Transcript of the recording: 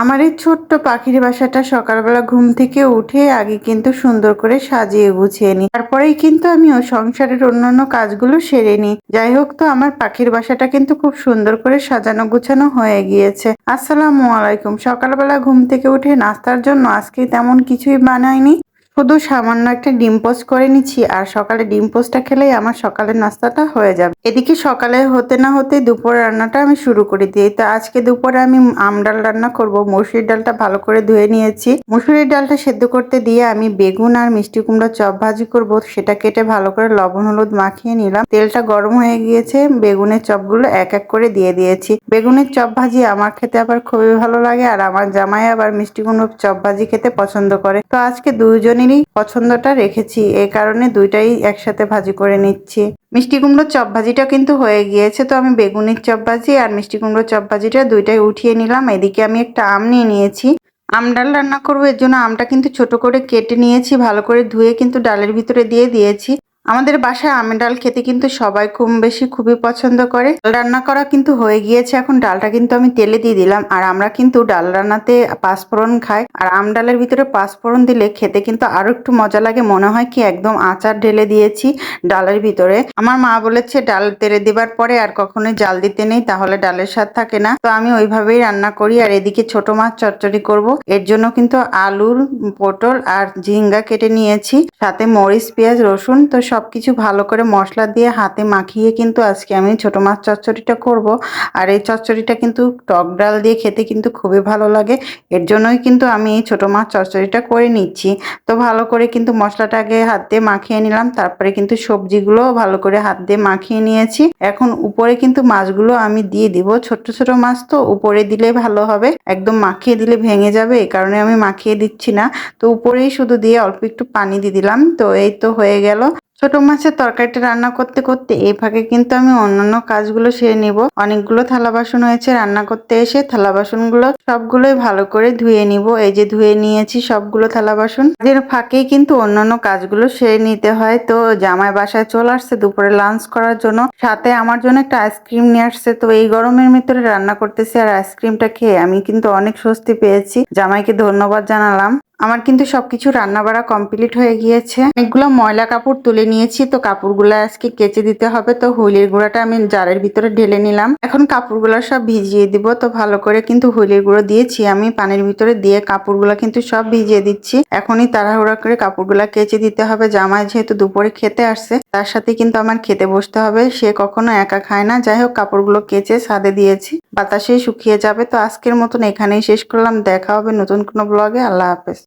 আমার এই ছোট্ট পাখির বাসাটা সকালবেলা ঘুম থেকে উঠে আগে কিন্তু সুন্দর করে সাজিয়ে গুছিয়ে নিই তারপরেই কিন্তু আমি ও সংসারের অন্যান্য কাজগুলো সেরে নিই যাই হোক তো, আমার পাখির বাসাটা কিন্তু খুব সুন্দর করে সাজানো গুছানো হয়ে গিয়েছে। আসসালামু আলাইকুম। সকালবেলা ঘুম থেকে উঠে নাস্তার জন্য আজকে তেমন কিছুই বানাইনি। শুধু সামান্য একটা ডিম পোস্ট করে নিচ্ছি, আর সকালে ডিম পোস্টটা খেলেই আমার সকালের নাস্তাটা হয়ে যাবে। এদিকে সকালে হতে না হতে দুপুর রান্নাটা আমি শুরু করে দিই। তো আজকে দুপুরে আমি আম ডাল রান্না করব। মসুরির ডালটা ভালো করে ধুয়ে নিয়েছি। মসুরির ডালটা সেদ্ধ করতে দিয়ে আমি বেগুন আর মিষ্টি কুমড়া চপ ভাজি করব। সেটা কেটে ভালো করে লবণ, হলুদ মাখিয়ে নিলাম। তেলটা গরম হয়ে গিয়েছে। বেগুনের চপগুলো এক এক করে দিয়ে দিয়েছি। বেগুনের চপ ভাজি আমার খেতে আবার খুবই ভালো লাগে, আর আমার জামাই আবার মিষ্টি কুমড়োর চপ ভাজি খেতে পছন্দ করে। তো আজকে দুজনেরই পছন্দটা রেখেছি। এই কারণে দুইটাই একসাথে ভাজি করে নিচ্ছি। মিষ্টি কুমড়োর চপ ভাজিটা কিন্তু হয়ে গিয়েছে, তো আমি বেগুনের চপ ভাজি আর মিষ্টি কুমড়োর চপ ভাজিটা দুইটাই উঠিয়ে নিলাম। এদিকে আমি একটা আম নিয়ে নিয়েছি। আম ডাল রান্না করব, এর জন্য আমটা কিন্তু ছোট করে কেটে নিয়েছি, ভালো করে ধুয়ে কিন্তু ডালের ভিতরে দিয়ে দিয়েছি। আমাদের বাসায় আমের ডাল খেতে কিন্তু সবাই কম বেশি খুবই পছন্দ করে। রান্না করা কিন্তু হয়ে গিয়েছে, এখন ডালটা কিন্তু আমি তেলে দিয়ে দিলাম। আর আমরা কিন্তু ডাল রান্নাতে পাঁচফোড়ন খাই। আর আম ডালের ভিতরে পাঁচফোড়ন দিলে খেতে কিন্তু আরও একটু মজা লাগে। মনে হয় কি একদম আচার ঢেলে দিয়েছি ডালের ভিতরে। আমার মা বলেছে, ডাল তেলে দেবার পরে আর কখনোই জাল দিতে নেই, তাহলে ডালের স্বাদ থাকে না। তো আমি ওইভাবেই রান্না করি। আর এদিকে ছোট মাছ চচ্চড়ি করব। এর জন্য কিন্তু আলুর পটল আর ঝিঙ্গা কেটে নিয়েছি। সাথে মরিচ, পেঁয়াজ, রসুন। তো সবকিছু ভালো করে মশলা দিয়ে হাতে মাখিয়ে কিন্তু আজকে আমি ছোট মাছ চচ্চড়িটা করব। আর এই চচ্চড়িটা কিন্তু টক ডাল দিয়ে খেতে কিন্তু খুবই ভালো লাগে। এর জন্যই কিন্তু আমি এই ছোটো মাছ চচ্চড়িটা করে নিচ্ছি। তো ভালো করে কিন্তু মশলাটা আগে হাত দিয়ে মাখিয়ে নিলাম, তারপরে কিন্তু সবজিগুলো ভালো করে হাত দিয়ে মাখিয়ে নিয়েছি। এখন উপরে কিন্তু মাছগুলো আমি দিয়ে দিব। ছোট ছোট মাছ তো উপরে দিলে ভালো হবে, একদম মাখিয়ে দিলে ভেঙে যাবে, এই কারণে আমি মাখিয়ে দিচ্ছি না। তো উপরেই শুধু দিয়ে অল্প একটু পানি দিয়ে দিলাম, তো এই তো হয়ে গেল। ছোট মাছের তরকারিটা রান্না করতে করতে এই ফাঁকে কিন্তু আমি অন্যান্য কাজগুলো সেরে নিব। অনেকগুলো থালা বাসন হয়েছে, রান্না করতে এসে থালা বাসনগুলো সবগুলোই ভালো করে ধুয়ে নিব। এই যে ধুয়ে নিয়েছি সবগুলো থালা বাসন। এর ফাঁকেই কিন্তু অন্যান্য কাজগুলো সেরে নিতে হয়। তো জামাই বাসায় চলে আসছে দুপুরে লাঞ্চ করার জন্য। সাথে আমার জন্য একটা আইসক্রিম নিয়ে আসছে। তো এই গরমের ভিতরে রান্না করতেছি আর আইসক্রিমটা খেয়ে আমি কিন্তু অনেক স্বস্তি পেয়েছি। জামাইকে ধন্যবাদ জানালাম। আমার কিন্তু সবকিছু রান্না বাড়া কমপ্লিট হয়ে গিয়েছে। অনেকগুলো ময়লা কাপড় তুলে নিয়েছি, তো কাপড়গুলো আজকে কেচে দিতে হবে। তো হুইলের গুঁড়াটা আমি জারের ভিতরে ঢেলে নিলাম। এখন কাপড়গুলো সব ভিজিয়ে দিব, তো ভালো করে কিন্তু হুইলের গুঁড়ো দিয়েছি। আমি পানির ভিতরে দিয়ে কাপড়গুলো কিন্তু সব ভিজিয়ে দিচ্ছি। এখনই তাড়াহুড়া করে কাপড়গুলো কেচে দিতে হবে। জামাই যেহেতু দুপুরে খেতে আসছে, তার সাথে কিন্তু আমার খেতে বসতে হবে। সে কখনো একা খায় না। যাই হোক, কাপড়গুলো কেচে সাদে দিয়েছি। বাতাসে শুকিয়ে যাবে। তো আজকের মতন এখানেই শেষ করলাম। দেখা হবে নতুন কোনো ব্লগে আল্লাহ হাফেজ।